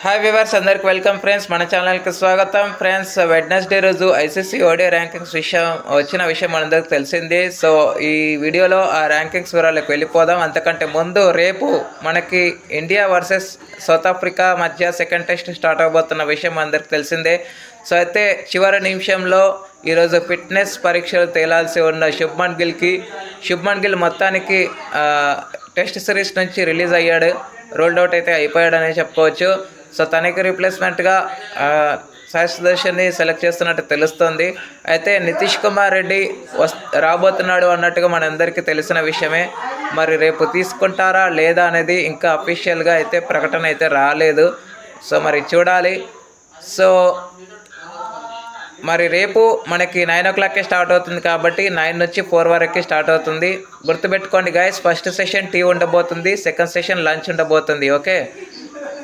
Hi viewers అందరికి welcome friends మన ఛానల్కి స్వాగతం. ఫ్రెండ్స్ వెడ్నెస్డే రోజు ఐసీసీ ఓడియో ర్యాంకింగ్స్ విషయం వచ్చిన విషయం మనందరికి తెలిసింది. సో ఈ వీడియోలో ఆ ర్యాంకింగ్స్ వివరాలకు వెళ్ళిపోదాం. అంతకంటే ముందు రేపు మనకి ఇండియా వర్సెస్ సౌత్ ఆఫ్రికా మధ్య సెకండ్ టెస్ట్ స్టార్ట్ అవబోతున్న విషయం అందరికి తెలిసిందే. సో అయితే చివరి నిమిషంలో ఈరోజు ఫిట్నెస్ పరీక్షలు తేలాల్సి ఉన్న శుభ్మన్ గిల్కి శుభ్మన్ గిల్ మొత్తానికి టెస్ట్ సిరీస్ నుంచి రిలీజ్ అయ్యాడు. రోల్డ్ అవుట్ అయితే అయిపోయాడని చెప్పుకోవచ్చు. సో తనకి రీప్లేస్మెంట్గా సాయి సుదర్శన్ని సెలెక్ట్ చేస్తున్నట్టు తెలుస్తుంది. అయితే నితీష్ కుమార్ రెడ్డి వస్ రాబోతున్నాడు అన్నట్టుగా మనందరికీ తెలిసిన విషయమే. మరి రేపు తీసుకుంటారా లేదా అనేది ఇంకా అఫీషియల్గా అయితే ప్రకటన అయితే రాలేదు. సో మరి చూడాలి. సో మరి రేపు మనకి నైన్ ఓ క్లాక్కే స్టార్ట్ అవుతుంది కాబట్టి నైన్ నుంచి ఫోర్ వరకే స్టార్ట్ అవుతుంది. గుర్తుపెట్టుకోండి గాయస్ ఫస్ట్ సెషన్ టీ ఉండబోతుంది సెకండ్ సెషన్ లంచ్ ఉండబోతుంది ఓకే?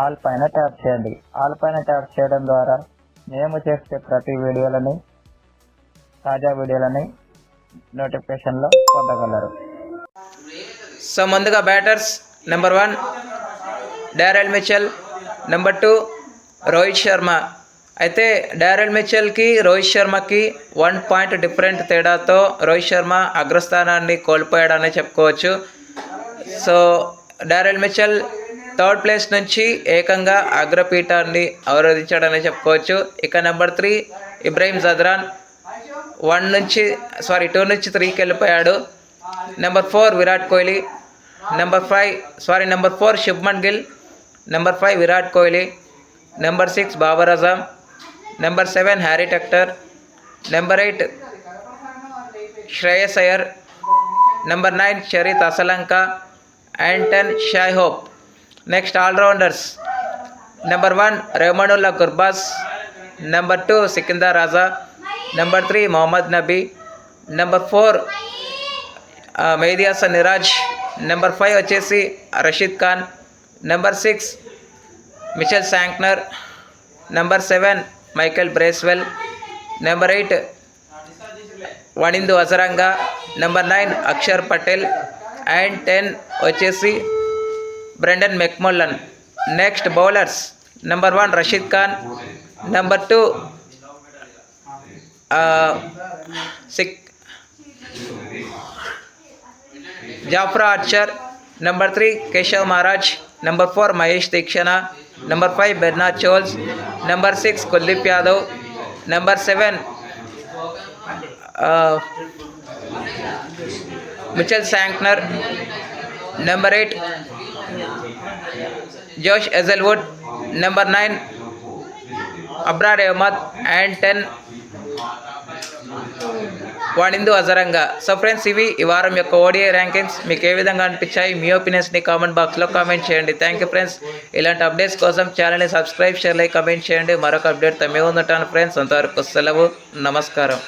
ఆల్ పైన ట్యాప్ చేయండి. ఆల్ పైన ట్యాప్ చేయడం ద్వారా మేము చేసే ప్రతి వీడియోలని తాజా వీడియోలని నోటిఫికేషన్లో పొందగలరు. సో ముందుగా batters number one Daryl Mitchell. Number two Rohit Sharma. అయితే డారెల్ మిచెల్కి రోహిత్ శర్మకి వన్ పాయింట్ డిఫరెంట్ తేడాతో రోహిత్ శర్మ అగ్రస్థానాన్ని కోల్పోయాడని చెప్పుకోవచ్చు. So Daryl Mitchell third place నుంచి ఏకంగా అగ్రపీఠాన్ని అవరోధించాడని చెప్పుకోవచ్చు. ఇక number three Ibrahim Zadran one నుంచి సారీ టూ నుంచి త్రీకి వెళ్ళిపోయాడు. Number four Virat Kohli. Number five sorry number four Shubman Gill. Number five Virat Kohli. Number six Babar Azam number seven Harry Tector. Number eight Shreyas Iyer. Number nine Charith Asalanka. And ten Shai Hope. Next allrounders number one Rahmanullah Gurbaz number two Sikandar Raza number three Mohammad Nabi number four Mehidy Hasan Miraz number five వచ్చేసి Rashid Khan number six Mitchell Santner number seven Michael Bracewell number eight Wanindu Hasaranga number nine Axar Patel and ten వచ్చేసి Brendon McMullen next bowlers number one Rashid Khan number two sick Jofra Archer number three Keshav Maharaj number four Maheesh Theekshana number five Bernard Scholtz number six Kuldeep Yadav number seven Mitchell Santner number eight Josh Hazlewood number nine Abrar Ahmed and ten Wanindu Hasaranga. So friends ఇవి ఈ వారం యొక్క ODI rankings మీకు ఏ విధంగా అనిపించాయి? మీ ఒపీనియన్స్ని కామెంట్ బాక్స్లో కామెంట్ చేయండి. థ్యాంక్ యూ ఫ్రెండ్స్ ఇలాంటి అప్డేట్స్ కోసం ఛానల్ని సబ్స్క్రైబ్ షేర్ లైక్ కమెంట్ చేయండి. మరొక అప్డేట్ మేము ఉంటాను ఫ్రెండ్స్ అంతవరకు సెలవు. నమస్కారం.